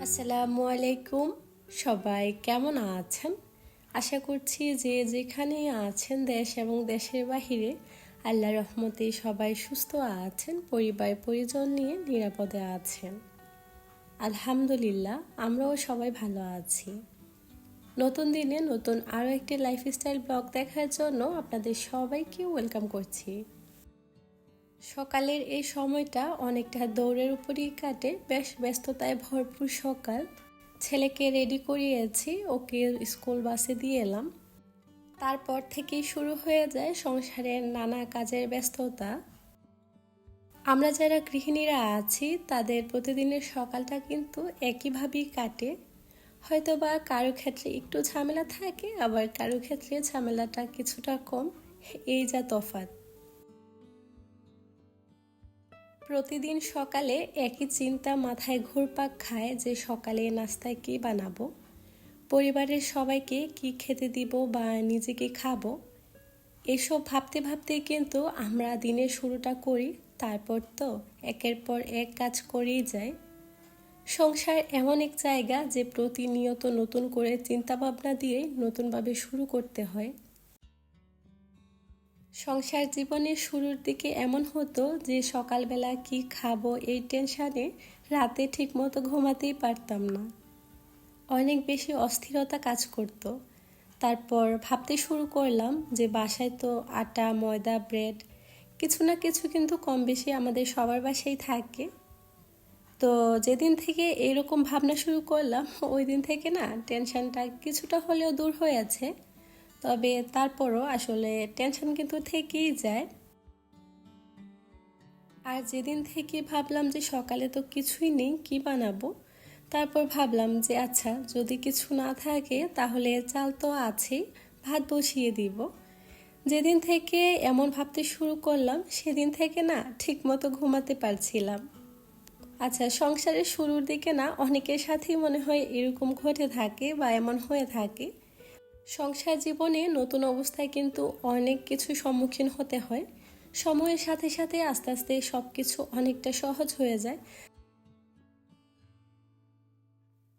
আসসালামু আলাইকুম সবাই, কেমন আছেন? আশা করছি যে যেখানে আছেন, দেশ এবং দেশের বাহিরে, আল্লাহ রহমতে সবাই সুস্থ আছেন, পরিবার, পরিজন নিয়ে নিরাপদে আছেন। আলহামদুলিল্লাহ, আমরাও সবাই ভালো আছি। নতুন দিনে নতুন আরও একটি লাইফস্টাইল ব্লগ দেখার জন্য আপনাদের সবাইকে ওয়েলকাম করছি। সকালের এই সময়টা অনেকটা দৌড়ের উপরই কাটে। বেশ ব্যস্ততায় ভরপুর সকাল। ছেলেকে রেডি করিয়েছি, ওকে স্কুল বাসে দিয়ে এলাম। তারপর থেকেই শুরু হয়ে যায় সংসারের নানা কাজের ব্যস্ততা। আমরা যারা গৃহিণীরা আছি, তাদের প্রতিদিনের সকালটা কিন্তু একইভাবেই কাটে। হয়তো বা কারও ক্ষেত্রে একটু ঝামেলা থাকে, আবার কারও ক্ষেত্রে ঝামেলাটা কিছুটা কম। এই যা তফাৎ। প্রতিদিন সকালে একই চিন্তা মাথায় ঘুরপাক খায় যে সকালে নাস্তায় কী বানাবো? পরিবারের সবাইকে কি খেতে দিব বা নিজেকে খাব? এসব ভাবতে ভাবতেই কিন্তু আমরা দিনের শুরুটা করি, তারপর তো একের পর এক কাজ করেই যায়। সংসার এমন এক জায়গা যে প্রতিনিয়ত নতুন করে চিন্তাভাবনা দিয়ে নতুনভাবে শুরু করতে হয়। সংসার জীবনের শুরুর দিকে এমন হতো যে সকালবেলা কি খাব এই টেনশানে রাতে ঠিকমতো ঘুমাতেই পারতাম না। অনেক বেশি অস্থিরতা কাজ করত। তারপর ভাবতে শুরু করলাম যে বাসায় তো আটা, ময়দা, ব্রেড, কিছু না কিছু কিন্তু কম বেশি আমাদের সবার বাসায় থাকে। তো যেদিন থেকে এরকম ভাবনা শুরু করলাম, ওই দিন থেকে না টেনশনটা কিছুটা হলেও দূর হয়েছে তবে তারপরও আসলে টেনশন কিন্তু থেকেই যায়। আর যেদিন থেকে ভাবলাম যে সকালে তো কিছুই নেই, কি বানাবো? তারপর ভাবলাম যে আচ্ছা যদি কিছু না থাকে তাহলে চাল তো আছেই, ভাত বসিয়ে দিব। যেদিন থেকে এমন ভাবতে শুরু করলাম, সেদিন থেকে না ঠিক মতো ঘুমাতে পারছিলাম। আচ্ছা সংসারের শুরুর দিকে না অনেকের সাথেই মনে হয় এরকম ঘটে থাকে বা এমন হয়ে থাকে। সংসার জীবনে নতুন অবস্থায় কিন্তু অনেক কিছু সম্মুখীন হতে হয়। সময়ের সাথে সাথে আস্তে আস্তে সব কিছু অনেকটা সহজ হয়ে যায়।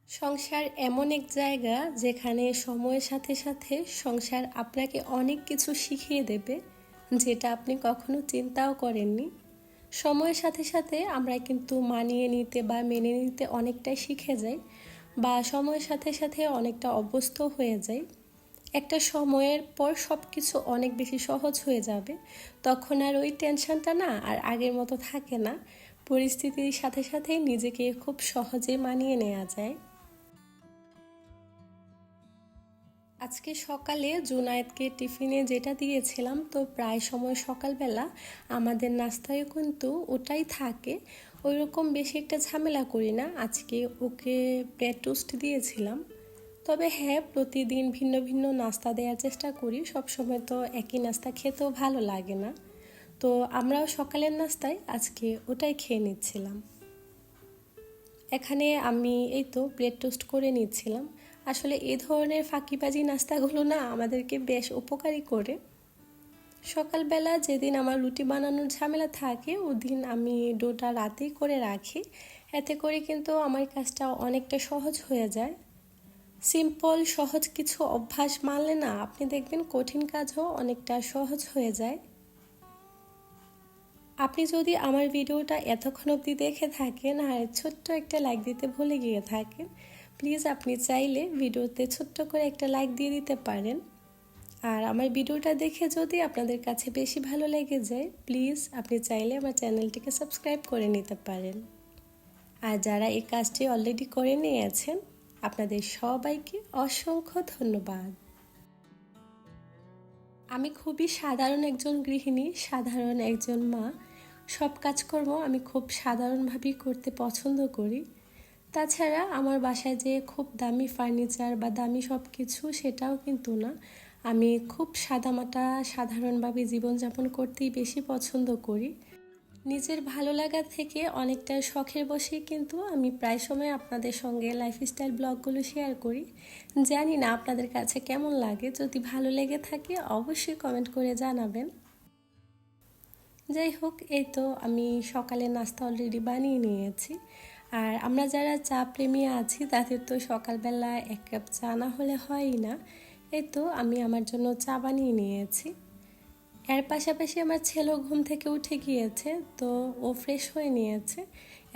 সংসার এমন এক জায়গা যেখানে সময়ের সাথে সাথে সংসার আপনাকে অনেক কিছু শিখিয়ে দেবে যেটা আপনি কখনো চিন্তাও করেননি। সময়ের সাথে সাথে আমরা কিন্তু মানিয়ে নিতে বা মেনে নিতে অনেকটাই শিখে যাই বা সময়ের সাথে সাথে অনেকটা অভ্যস্ত হয়ে যায় একটা সময়ের পর সব কিছু অনেক বেশি সহজ হয়ে যাবে। তখন আর ওই টেনশনটা না আর আগের মতো থাকে না। পরিস্থিতির সাথে সাথে নিজেকে খুব সহজে মানিয়ে নেওয়া যায়। আজকে সকালে জুনায়েদকে টিফিনে যেটা দিয়েছিলাম, তো প্রায় সময় সকালবেলা আমাদের নাস্তায় কিন্তু ওটাই থাকে। ওই রকম বেশি একটা ঝামেলা করি না। আজকে ওকে ব্রেড টোস্ট দিয়েছিলাম। তবে হ্যাঁ প্রতিদিন ভিন্ন ভিন্ন নাস্তা দেওয়ার চেষ্টা করি। সব সময় তো একই নাস্তা খেতেও ভালো লাগে না। তো আমরাও সকালের নাস্তায় আজকে ওটাই খেয়ে নিচ্ছিলাম। এখানে আমি এই তো ব্রেড টোস্ট করে নিচ্ছিলাম। আসলে এই ধরনের ফাঁকিবাজি নাস্তাগুলো না আমাদেরকে বেশ উপকারী করে। সকালবেলা যেদিন আমার রুটি বানানোর ঝামেলা থাকে, ওদিন আমি ডোটা রাতেই করে রাখি। এতে করে কিন্তু আমার কাজটা অনেকটা সহজ হয়ে যায়। সিম্পল, সহজ কিছু অভ্যাস মানলে না, আপনি দেখবেন কঠিন কাজও অনেকটা সহজ হয়ে যায়। আপনি যদি আমার ভিডিওটা এতক্ষণ অবধি দেখে থাকেন আর ছোট্ট একটা লাইক দিতে ভুলে গিয়ে থাকেন প্লিজ আপনি চাইলে ভিডিওতে ছোট্ট করে একটা লাইক দিয়ে দিতে পারেন। আর আমার ভিডিওটা দেখে যদি আপনাদের কাছে বেশি ভালো লেগে যায় প্লিজ আপনি চাইলে আমার চ্যানেলটিকে সাবস্ক্রাইব করে নিতে পারেন। আর যারা এই কাজটি অলরেডি করে নিয়েছেন আপনাদের সবাইকে অসংখ্য ধন্যবাদ। আমি খুবই সাধারণ একজন গৃহিণী, সাধারণ একজন মা। সব কাজকর্ম আমি খুব সাধারণভাবেই করতে পছন্দ করি। তাছাড়া আমার বাসায় যে খুব দামি ফার্নিচার বা দামি সব কিছু সেটাও কিন্তু না। আমি খুব সাদামাটা সাধারণভাবে জীবনযাপন করতেই বেশি পছন্দ করি। নিজের ভালো লাগা থেকে অনেকটা শখের বসে কিন্তু আমি প্রায় সময় আপনাদের সঙ্গে লাইফস্টাইল ব্লগগুলো শেয়ার করি। জানি না আপনাদের কাছে কেমন লাগে, যদি ভালো লেগে থাকে অবশ্যই কমেন্ট করে জানাবেন। যাই হোক এই তো আমি সকালে নাস্তা অলরেডি বানিয়ে নিয়েছি। আর আমরা যারা চা প্রেমী আছি, তাদের তো সকালবেলা এক কাপ চা না হলে হয়ই না। এই তো আমি আমার জন্য চা বানিয়ে নিয়েছি। এর পাশাপাশি আমার ছেলেও ঘুম থেকে উঠে গিয়েছে, তো ও ফ্রেশ হয়ে নিয়েছে।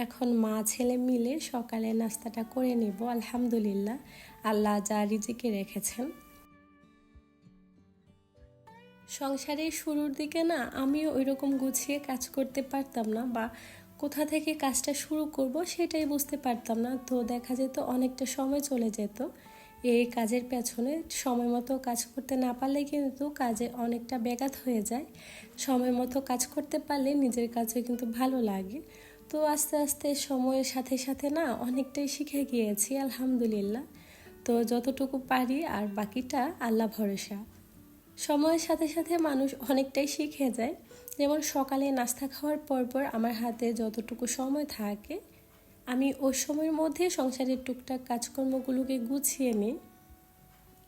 এখন মা ছেলে মিলে সকালে নাস্তাটা করে নিব, আলহামদুলিল্লাহ। আল্লাহ যা রিজিকে রেখেছেন। সংসারের শুরুর দিকে না, আমিও ওই রকম গুছিয়ে কাজ করতে পারতাম না বা কোথা থেকে কাজটা শুরু করব সেটাই বুঝতে পারতাম না, তো দেখা যেত অনেকটা সময় চলে যেত। এই কাজের পেছনে সময় মতো কাজ করতে না পারলে কিন্তু কাজে অনেকটা ব্যাঘাত হয়ে যায়। সময় মতো কাজ করতে পারলে নিজের কাছে কিন্তু ভালো লাগে। তো আস্তে আস্তে সময়ের সাথে সাথে না অনেকটাই শিখে গিয়েছি, আলহামদুলিল্লাহ। তো যতটুকু পারি আর বাকিটা আল্লাহ ভরসা। সময়ের সাথে সাথে মানুষ অনেকটাই শিখে যায়। যেমন সকালে নাস্তা খাওয়ার পরপর আমার হাতে যতটুকু সময় থাকে আমি ওই সময়ের মধ্যে সংসারের টুকটাক কাজকর্মগুলোকে গুছিয়ে নিই।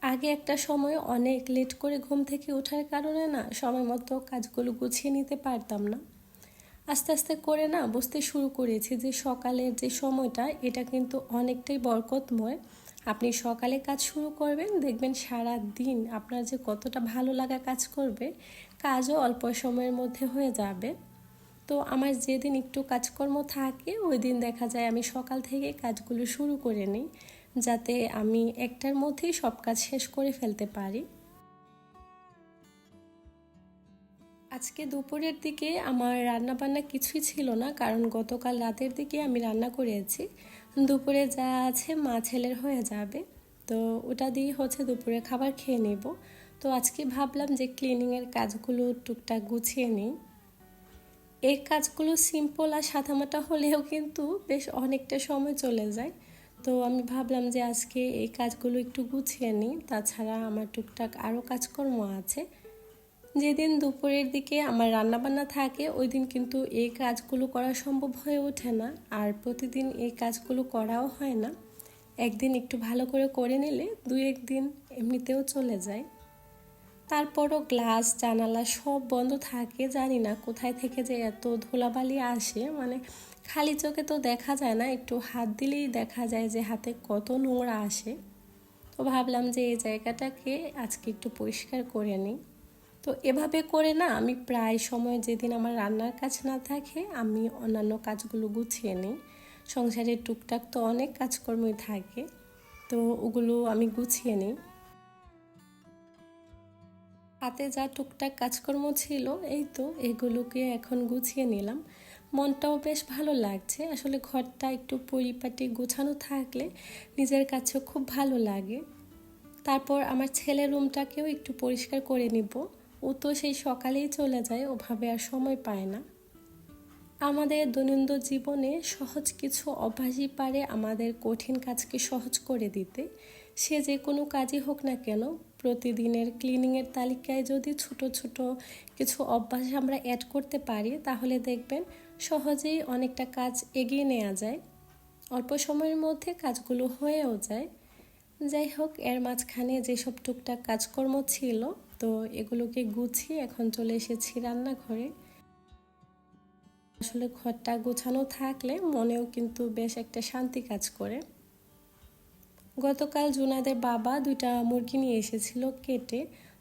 আগে একটা সময় অনেক লেট করে ঘুম থেকে ওঠার কারণে না সময় মতো কাজগুলো গুছিয়ে নিতে পারতাম না। আস্তে আস্তে করে না বুঝতে শুরু করেছি যে সকালের যে সময়টা, এটা কিন্তু অনেকটাই বরকতময়। আপনি সকালে কাজ শুরু করবেন, দেখবেন সারা দিন আপনার যে কতটা ভালো লাগা কাজ করবে, কাজও অল্প সময়ের মধ্যে হয়ে যাবে। তো আমার যেদিন একটু কাজকর্ম থাকে, ওই দিন দেখা যায় আমি সকাল থেকে কাজগুলো শুরু করে নিই, যাতে আমি একটার মধ্যেই সব কাজ শেষ করে ফেলতে পারি। আজকে দুপুরের দিকে আমার রান্না বান্না কিছুই ছিল না, কারণ গতকাল রাতের দিকে আমি রান্না করেছি। দুপুরে যা আছে মা ছেলের হয়ে যাবে, তো ওটা দিয়ে হচ্ছে দুপুরে খাবার খেয়ে নেব। তো আজকে ভাবলাম যে ক্লিনিংয়ের কাজগুলো টুকটাক গুছিয়ে নিই। এই কাজগুলো সিম্পল আর সাদামাটা হলেও কিন্তু বেশ অনেকটা সময় চলে যায়। তো আমি ভাবলাম যে আজকে এই কাজগুলো একটু গুছিয়ে নিই। তাছাড়া আমার টুকটাক আরও কাজকর্ম আছে। যেদিন দুপুরের দিকে আমার রান্নাবান্না থাকে, ওই দিন কিন্তু এই কাজগুলো করা সম্ভব হয়ে ওঠে না। আর প্রতিদিন এই কাজগুলো করাও হয় না। একদিন একটু ভালো করে করে নিলে দুই একদিন এমনিতেও চলে যায়। তারপরও গ্লাস, জানালা সব বন্ধ থাকে, জানি না কোথায় থেকে যে এত ধুলাবালি আসে। মানে খালি চোখে তো দেখা যায় না, একটু হাত দিলেই দেখা যায় যে হাতে কত নোংরা আসে। তো ভাবলাম যে এই জায়গাটাকে আজকে একটু পরিষ্কার করে নিই। তো এভাবে করে না আমি প্রায় সময় যেদিন আমার রান্নার কাজ না থাকে, আমি অন্যান্য কাজগুলো গুছিয়ে নিই। সংসারের টুকটাক তো অনেক কাজকর্মই থাকে, তো ওগুলো আমি গুছিয়ে নিই। হাতে যা টুকটাক কাজকর্ম ছিল, এই তো এগুলোকে এখন গুছিয়ে নিলাম। মনটাও বেশ ভালো লাগছে। আসলে ঘরটা একটু পরিপাটি গোছানো থাকলে নিজের কাছে খুব ভালো লাগে। তারপর আমার ছেলের রুমটাকেও একটু পরিষ্কার করে নিব। ও তো সেই সকালেই চলে যায়, ওভাবে আর সময় পায় না। আমাদের দৈনন্দিন জীবনে সহজ কিছু অভ্যাসই পারে আমাদের কঠিন কাজকে সহজ করে দিতে। সে যে কোনো কাজই হোক না কেন প্রতিদিনের ক্লিনিংয়ের তালিকায় যদি ছোট ছোট কিছু অভ্যাস আমরা অ্যাড করতে পারি, তাহলে দেখবেন সহজেই অনেকটা কাজ এগিয়ে নেওয়া যায়। অল্প সময়ের মধ্যে কাজগুলো হয়েও যায়। যাই হোক, এর মাঝখানে যেসব টুকটাক কাজকর্ম ছিল, তো এগুলোকে গুছিয়ে এখন চলে এসেছি রান্নাঘরে। আসলে ঘরটা গোছানো থাকলে মনেও কিন্তু বেশ একটা শান্তি কাজ করে। গতকাল জুনাদের বাবা দুইটা মুরগি নিয়ে এসেছিল কেটে,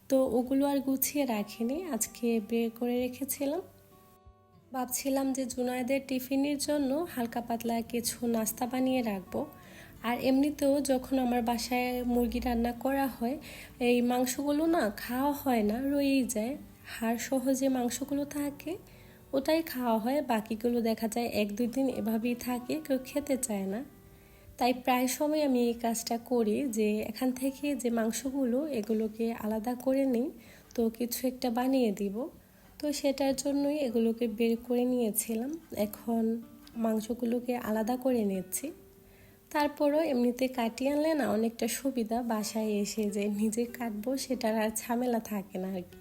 তো ওগুলো আর গুছিয়ে রাখিনি, আজকে বের করে রেখেছিলাম। ভাবছিলাম যে জুনায়দের টিফিনের জন্য হালকা পাতলা কিছু নাস্তা বানিয়ে রাখব। আর এমনিতেও যখন আমার বাসায় মুরগি রান্না করা হয়, এই মাংসগুলো না খাওয়া হয় না, রয়েই যায়। হাড় সহ যে মাংসগুলো থাকে, ওটাই খাওয়া হয়, বাকিগুলো দেখা যায় এক দুই দিন এভাবেই থাকে, কেউ খেতে চায় না। তাই প্রায় সময় আমি এই কাজটা করি যে এখান থেকে যে মাংসগুলো এগুলোকে আলাদা করে নিই, তো কিছু একটা বানিয়ে দিব। তো সেটার জন্যই এগুলোকে বের করে নিয়েছিলাম। এখন মাংসগুলোকে আলাদা করে নিচ্ছি। তারপরও এমনিতে কাটিয়ে আনলে না অনেকটা সুবিধা, বাসায় এসে যে নিজে কাটবো সেটার আর ঝামেলা থাকে না আর কি।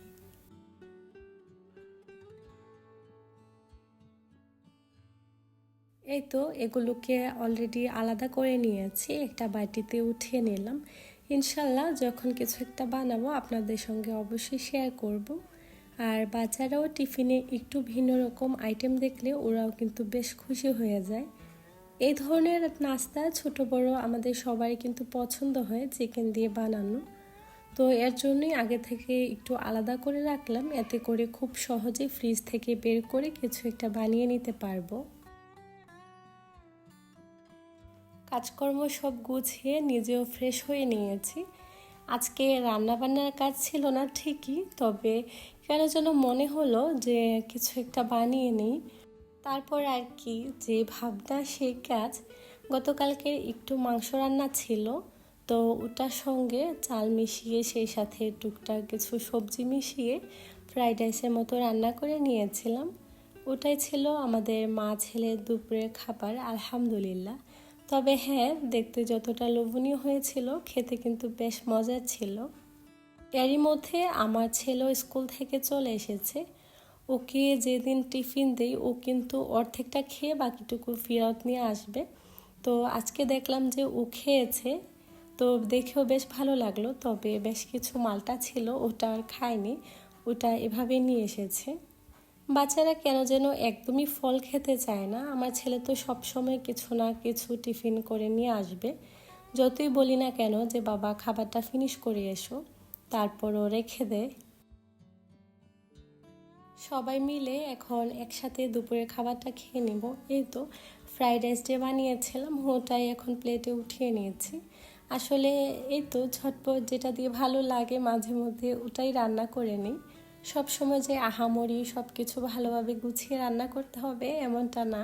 এই তো, এগুলোকে অলরেডি আলাদা করে নিয়েছি, একটা বাটিতে উঠিয়ে নিলাম। ইনশাল্লাহ যখন কিছু একটা বানাবো, আপনাদের সঙ্গে অবশ্যই শেয়ার করব। আর বাচ্চারাও টিফিনে একটু ভিন্ন রকম আইটেম দেখলে ওরাও কিন্তু বেশ খুশি হয়ে যায়। এই ধরনের নাস্তা ছোট বড় আমাদের সবারই কিন্তু পছন্দ হয় চিকেন দিয়ে বানানো। তো এর জন্যই আগে থেকে একটু আলাদা করে রাখলাম, এতে করে খুব সহজে ফ্রিজ থেকে বের করে কিছু একটা বানিয়ে নিতে পারব। কাজকর্ম সব গুছিয়ে নিজেও ফ্রেশ হয়ে নিয়েছি। আজকে রান্নাবান্নার কাজ ছিল না ঠিকই, তবে কেন যেন মনে হলো যে কিছু একটা বানিয়ে নিই। তারপর আর কি, যে ভাবনা সেই কাজ। গতকালকে একটু মাংস রান্না ছিল, তো ওটার সঙ্গে চাল মিশিয়ে, সেই সাথে টুকটাক কিছু সবজি মিশিয়ে ফ্রাইড রাইসের মতো রান্না করে নিয়েছিলাম। ওটাই ছিল আমাদের মা ছেলের দুপুরের খাবার, আলহামদুলিল্লাহ। তবে হ্যাঁ দেখতে যতটা লোভনীয় হয়েছিল, খেতে কিন্তু বেশ মজার ছিল। এরই মধ্যে আমার ছেলেও স্কুল থেকে চলে এসেছে। ওকে যেদিন টিফিন দেই, ও কিন্তু অর্ধেকটা খেয়ে বাকিটুকু ফেরত নিয়ে আসবে। তো আজকে দেখলাম যে ও খেয়েছে, তো দেখেও বেশ ভালো লাগল। তবে বেশ কিছু মালটা ছিল, ওটা আর খায়নি। ওটা এভাবে নিয়ে এসেছে। বাচ্চারা কেন যেন একদমই ফল খেতে চায় না? আমার ছেলে তো সবসময় কিছু না কিছু টিফিন করে নিয়ে আসবে। যতই বলি না কেন যে, বাবা, খাবারটা ফিনিশ করে এসো তারপরও রেখে দেয় সবাই মিলে এখন একসাথে দুপুরের খাবারটা খেয়ে নেব। এই তো ফ্রাইড রাইস যে বানিয়েছিলাম, ওটাই এখন প্লেটে উঠিয়ে নিয়েছি। আসলে এই তো ঝটপট যেটা দিয়ে ভালো লাগে, মাঝে মধ্যে ওটাই রান্না করে নিই। সব সময় যে আহামরি সব কিছু ভালোভাবে গুছিয়ে রান্না করতে হবে এমনটা না।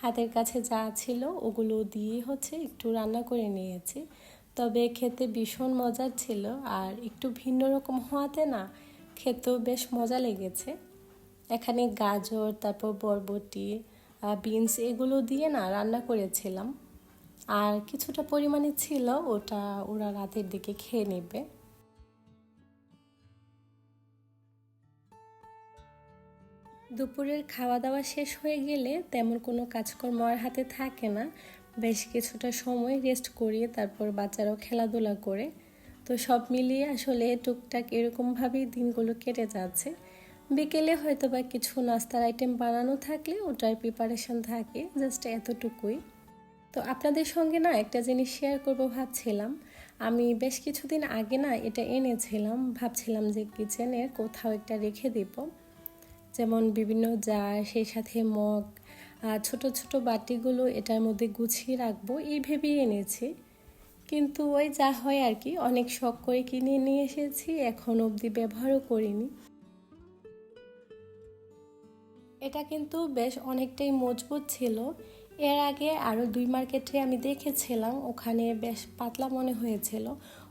হাতের কাছে যা ছিল ওগুলো দিয়ে হচ্ছে একটু রান্না করে নিয়েছি। তবে খেতে ভীষণ মজার ছিল আর একটু ভিন্ন রকম হওয়াতে না খেতেও বেশ মজা লেগেছে। এখানে গাজর, তারপর বরবটি বিনস এগুলো দিয়ে না রান্না করেছিলাম। আর কিছুটা পরিমাণে ছিল ওটা ওরা রাতের দিকে খেয়ে নেবে। দুপুরের খাওয়া দাওয়া শেষ হয়ে গেলে তেমন কোনো কাজকর্ম আর হাতে থাকে না। বেশ কিছুটা সময় রেস্ট করিয়ে তারপর বাচ্চারাও খেলাধুলা করে। তো সব মিলিয়ে আসলে টুকটাক এরকমভাবেই দিনগুলো কেটে যাচ্ছে। বিকেলে হয়তো বা কিছু নাস্তার আইটেম বানানো থাকলে ওটার প্রিপারেশন থাকে জাস্ট এতটুকুই। তো আপনাদের সঙ্গে না একটা জিনিস শেয়ার করব ভাবছিলাম। আমি বেশ কিছুদিন আগে না এটা এনেছিলাম, ভাবছিলাম যে কিচেনের কোথাও একটা রেখে দিব। যেমন বিভিন্ন জার, সেই সাথে মগ ছোট ছোট বাটিগুলো এটার মধ্যে গুছিয়ে রাখব, এই ভেবেই এনেছি। কিন্তু ওই যা হয় আর কি, অনেক শখ করে কিনে নিয়ে এসেছি, এখন অবধি ব্যবহারও করিনি। এটা কিন্তু বেশ অনেকটাই মজবুত ছিল। এর আগে আরও দুই মার্কেটে আমি দেখেছিলাম, ওখানে বেশ পাতলা মনে হয়েছিল।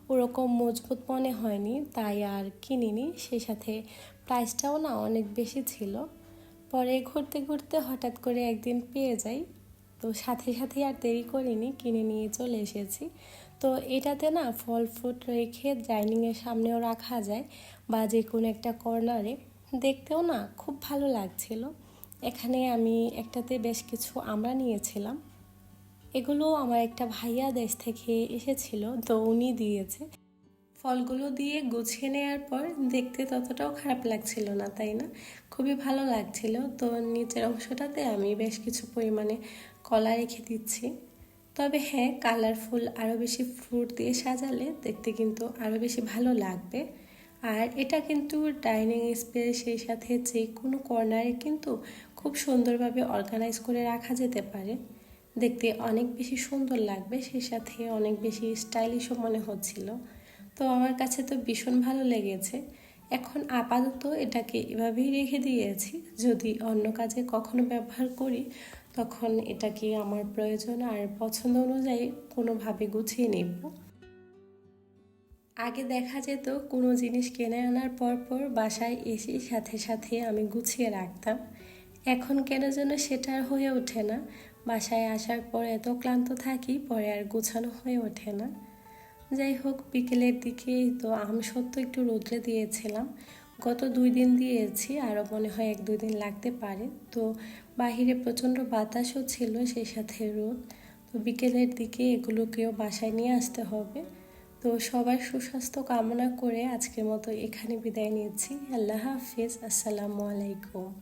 ওরকম মজবুত মনে হয়নি, তাই আর কিনিনি। সেই সাথে প্রাইসটাও না অনেক বেশি ছিল। পরে ঘুরতে ঘুরতে হঠাৎ করে একদিন পেয়ে যাই। তো সাথে সাথে আর দেরি করিনি, কিনে নিয়ে চলে এসেছি। তো এটাতে না ফল ফ্রুট রেখে ডাইনিংয়ের সামনেও রাখা যায় বা যে কোনো একটা কর্নারে। দেখতেও না খুব ভালো লাগছিল। এখানে আমি একটাতে বেশ কিছু আমরা নিয়েছিলাম। এগুলো আমার একটা ভাইয়া দেশ থেকে এসেছিল, তো উনি দিয়েছে। ফলগুলো দিয়ে গুছিয়ে নেওয়ার পর দেখতে ততটাও খারাপ লাগছিল না, তাই না? খুবই ভালো লাগছিল। তো নিচের অংশটাতে আমি বেশ কিছু পরিমাণে কলা রেখে দিচ্ছি। তবে হ্যাঁ কালারফুল আরও বেশি ফ্রুট দিয়ে সাজালে দেখতে কিন্তু আরও বেশি ভালো লাগবে। আর এটা কিন্তু ডাইনিং স্পেস, সেই সাথে যে কোনো কর্নারে কিন্তু খুব সুন্দরভাবে অর্গানাইজ করে রাখা যেতে পারে। দেখতে অনেক বেশি সুন্দর লাগবে, সেই সাথে অনেক বেশি স্টাইলিশও মনে হচ্ছিল। তো আমার কাছে তো ভীষণ ভালো লেগেছে। এখন আপাতত এটাকে এভাবেই রেখে দিয়েছি। যদি অন্য কাজে কখনো ব্যবহার করি, তখন এটাকে আমার প্রয়োজন আর পছন্দ অনুযায়ী কোনোভাবে গুছিয়ে নেব। আগে দেখা যেত কোনো জিনিস কিনে আনার পর পর বাসায় এসে সাথে সাথে আমি গুছিয়ে রাখতাম। এখন কেন যেন সেটা হয়ে ওঠে না। বাসায় আসার পর এত ক্লান্ত থাকি, পরে আর গুছানো হয়ে ওঠে না। যাই হোক, বিকেলের দিকে তো আম সত্য একটু রোদ্রে দিয়েছিলাম। গত দুই দিন দিয়েছি আরও মনে হয় এক দুই দিন লাগতে পারে। তো বাহিরে প্রচণ্ড বাতাসও ছিল সেই সাথে রোদ। তো বিকেলের দিকে এগুলোকেও বাসায় নিয়ে আসতে হবে। তো সবার সুস্বাস্থ্য কামনা করে আজকের মতো এখানে বিদায় নিচ্ছি। আল্লাহ হাফিজ। আসসালামু আলাইকুম।